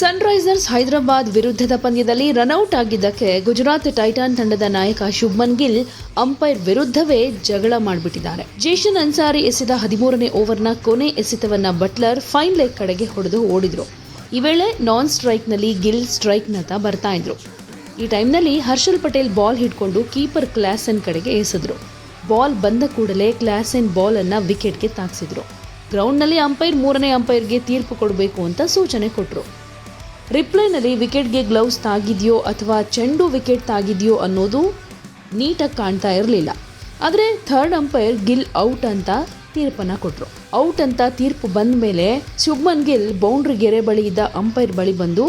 Sunrisers Hyderabad ವಿರುದ್ಧದ ಪಂದ್ಯದಲ್ಲಿ runout ಆಗಿದ್ದಕ್ಕೆ ಗುಜರಾತ್ ಟೈಟಾನ್ ತಂಡದ ನಾಯಕ ಶುಭ್ಮನ್ ಗಿಲ್ ಅಂಪೈರ್ ವಿರುದ್ಧವೇ ಜಗಳ ಮಾಡಿಬಿಟ್ಟಿದ್ದಾರೆ. ಜೇಷನ್ ಅನ್ಸಾರಿ ಎಸೆದ ಹದಿಮೂರನೇ ಓವರ್ನ ಕೊನೆ ಎಸೆತವನ್ನ ಬಟ್ಲರ್ ಫೈನ್ ಲೆಗ್ ಕಡೆಗೆ ಹೊಡೆದು ಓಡಿದ್ರು. ಈ ವೇಳೆ ನಾನ್ ಸ್ಟ್ರೈಕ್ನಲ್ಲಿ ಗಿಲ್ ಸ್ಟ್ರೈಕ್ನತ್ತ ಬರ್ತಾ ಇದ್ರು. ಈ ಟೈಮ್ನಲ್ಲಿ ಹರ್ಷಲ್ ಪಟೇಲ್ ಬಾಲ್ ಹಿಡ್ಕೊಂಡು ಕೀಪರ್ ಕ್ಲಾಸನ್ ಕಡೆಗೆ ಎಸೆದ್ರು. ಬಾಲ್ ಬಂದ ಕೂಡಲೇ ಕ್ಲಾಸನ್ ಬಾಲ್ ಅನ್ನ ವಿಕೆಟ್ಗೆ ತಾಗಿಸಿದ್ರು ಗ್ರೌಂಡ್ನಲ್ಲಿ ಅಂಪೈರ್ ಮೂರನೇ ಅಂಪೈರ್ಗೆ ತೀರ್ಪು ಕೊಡಬೇಕು ಅಂತ ಸೂಚನೆ ಕೊಟ್ಟರು ರಿಪ್ಲೈನಲ್ಲಿ ವಿಕೆಟ್ಗೆ ಗ್ಲೌಸ್ ತಾಗಿದೆಯೋ ಅಥವಾ ಚೆಂಡು ವಿಕೆಟ್ ತಾಗಿದೆಯೋ ಅನ್ನೋದು ನೀಟಾಗಿ ಕಾಣ್ತಾ ಇರಲಿಲ್ಲ. ಆದರೆ ಥರ್ಡ್ ಅಂಪೈರ್ ಗಿಲ್ ಔಟ್ ಅಂತ ತೀರ್ಪನ್ನು ಕೊಟ್ಟರು ಔಟ್ ಅಂತ ತೀರ್ಪು ಬಂದ ಮೇಲೆ ಶುಭ್ಮನ್ ಗಿಲ್ ಬೌಂಡ್ರಿ ಗೆರೆ ಬಳಿ ಇದ್ದ ಅಂಪೈರ್ ಬಳಿ ಬಂದು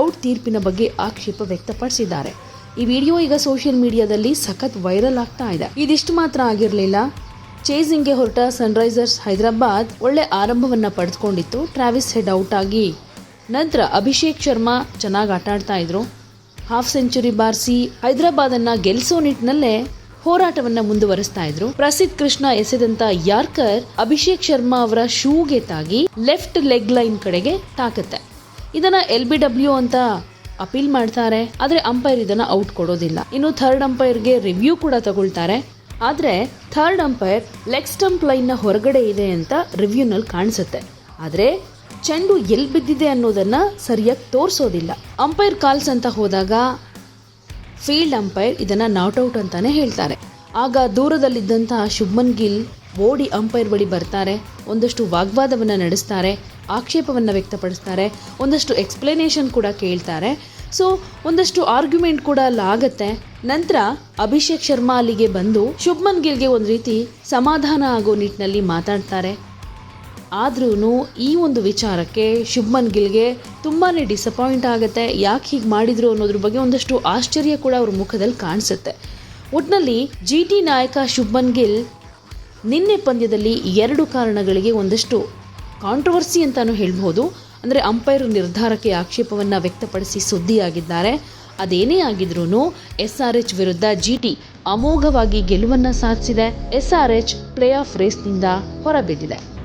ಔಟ್ ತೀರ್ಪಿನ ಬಗ್ಗೆ ಆಕ್ಷೇಪ ವ್ಯಕ್ತಪಡಿಸಿದ್ದಾರೆ. ಈ ವಿಡಿಯೋ ಈಗ ಸೋಷಿಯಲ್ ಮೀಡಿಯಾದಲ್ಲಿ ಸಖತ್ ವೈರಲ್ ಆಗ್ತಾ ಇದೆ. ಇದಿಷ್ಟು ಮಾತ್ರ ಆಗಿರಲಿಲ್ಲ. ಚೇಸಿಂಗ್ಗೆ ಹೊರಟ ಸನ್ರೈಸರ್ಸ್ ಹೈದರಾಬಾದ್ ಒಳ್ಳೆ ಆರಂಭವನ್ನು ಪಡೆದುಕೊಂಡಿತ್ತು. ಟ್ರಾವಿಸ್ ಹೆಡ್ ಔಟ್ ಆಗಿ ನಂತರ ಅಭಿಷೇಕ್ ಶರ್ಮಾ ಚೆನ್ನಾಗಿ ಆಟ ಆಡ್ತಾ ಇದ್ರು. ಹಾಫ್ ಸೆಂಚುರಿ ಬಾರಿಸಿ ಹೈದರಾಬಾದನ್ನು ಗೆಲ್ಲಿಸೋ ನಿಟ್ಟಿನಲ್ಲೇ ಹೋರಾಟವನ್ನ ಮುಂದುವರಿಸ್ತಾ ಇದ್ರು. ಪ್ರಸಿದ್ಧ ಕೃಷ್ಣ ಎಸೆದಂತ ಯಾರ್ಕರ್ ಅಭಿಷೇಕ್ ಶರ್ಮಾ ಅವರ ಶೂಗೆ ತಾಗಿ ಲೆಫ್ಟ್ ಲೆಗ್ ಲೈನ್ ಕಡೆಗೆ ತಾಕತ್ತೆ. ಇದನ್ನ ಎಲ್ ಬಿ ಡಬ್ಲ್ಯೂ ಅಂತ ಅಪೀಲ್ ಮಾಡ್ತಾರೆ, ಆದ್ರೆ ಅಂಪೈರ್ ಇದನ್ನ ಔಟ್ ಕೊಡೋದಿಲ್ಲ. ಇನ್ನು ಥರ್ಡ್ ಅಂಪೈರ್ಗೆ ರಿವ್ಯೂ ಕೂಡ ತಗೊಳ್ತಾರೆ. ಆದ್ರೆ ಥರ್ಡ್ ಅಂಪೈರ್ ಲೆಗ್ ಸ್ಟಂಪ್ ಲೈನ್ನ ಹೊರಗಡೆ ಇದೆ ಅಂತ ರಿವ್ಯೂನಲ್ಲಿ ಕಾಣಿಸುತ್ತೆ. ಆದ್ರೆ ಚೆಂಡು ಎಲ್ಲಿ ಬಿದ್ದಿದೆ ಅನ್ನೋದನ್ನ ಸರಿಯಾಗಿ ತೋರಿಸೋದಿಲ್ಲ. ಅಂಪೈರ್ ಕಾಲ್ಸ್ ಅಂತ ಹೋದಾಗ ಫೀಲ್ಡ್ ಅಂಪೈರ್ ಇದನ್ನ ನಾಟ್ ಔಟ್ ಅಂತಾನೆ ಹೇಳ್ತಾರೆ. ಆಗ ದೂರದಲ್ಲಿದ್ದಂತಹ ಶುಭ್ಮನ್ ಗಿಲ್ ಓಡಿ ಅಂಪೈರ್ ಬಳಿ ಬರ್ತಾರೆ, ಒಂದಷ್ಟು ವಾಗ್ವಾದವನ್ನು ನಡೆಸ್ತಾರೆ, ಆಕ್ಷೇಪವನ್ನು ವ್ಯಕ್ತಪಡಿಸ್ತಾರೆ, ಒಂದಷ್ಟು ಎಕ್ಸ್ಪ್ಲನೇಷನ್ ಕೂಡ ಕೇಳ್ತಾರೆ. ಸೊ ಒಂದಷ್ಟು ಆರ್ಗ್ಯುಮೆಂಟ್ ಕೂಡ ಅಲ್ಲಿ ಆಗತ್ತೆ. ನಂತರ ಅಭಿಷೇಕ್ ಶರ್ಮಾ ಅಲ್ಲಿಗೆ ಬಂದು ಶುಭ್ಮನ್ ಗಿಲ್ಗೆ ಒಂದು ರೀತಿ ಸಮಾಧಾನ ಆಗೋ ನಿಟ್ಟಿನಲ್ಲಿ ಮಾತಾಡ್ತಾರೆ. ಆದ್ರೂ ಈ ಒಂದು ವಿಚಾರಕ್ಕೆ ಶುಭ್ಮನ್ ಗಿಲ್ಗೆ ತುಂಬಾ ಡಿಸಪಾಯಿಂಟ್ ಆಗುತ್ತೆ. ಯಾಕೆ ಹೀಗೆ ಮಾಡಿದ್ರು ಅನ್ನೋದ್ರ ಬಗ್ಗೆ ಒಂದಷ್ಟು ಆಶ್ಚರ್ಯ ಕೂಡ ಅವ್ರ ಮುಖದಲ್ಲಿ ಕಾಣಿಸುತ್ತೆ. ಒಟ್ನಲ್ಲಿ ಜಿ ಟಿ ನಾಯಕ ಶುಭ್ಮನ್ ಗಿಲ್ ನಿನ್ನೆ ಪಂದ್ಯದಲ್ಲಿ ಎರಡು ಕಾರಣಗಳಿಗೆ ಒಂದಷ್ಟು ಕಾಂಟ್ರವರ್ಸಿ ಅಂತಾನು ಹೇಳ್ಬೋದು ಅಂದರೆ ಅಂಪೈರ್ ನಿರ್ಧಾರಕ್ಕೆ ಆಕ್ಷೇಪವನ್ನು ವ್ಯಕ್ತಪಡಿಸಿ ಸುದ್ದಿಯಾಗಿದ್ದಾರೆ. ಅದೇನೇ ಆಗಿದ್ರೂ ಎಸ್ ಆರ್ ಎಚ್ ವಿರುದ್ಧ ಜಿ ಟಿ ಅಮೋಘವಾಗಿ ಗೆಲುವನ್ನು ಸಾಧಿಸಿದೆ. S R H play of ರೇಸ್ನಿಂದ ಹೊರಬಿದ್ದಿದೆ.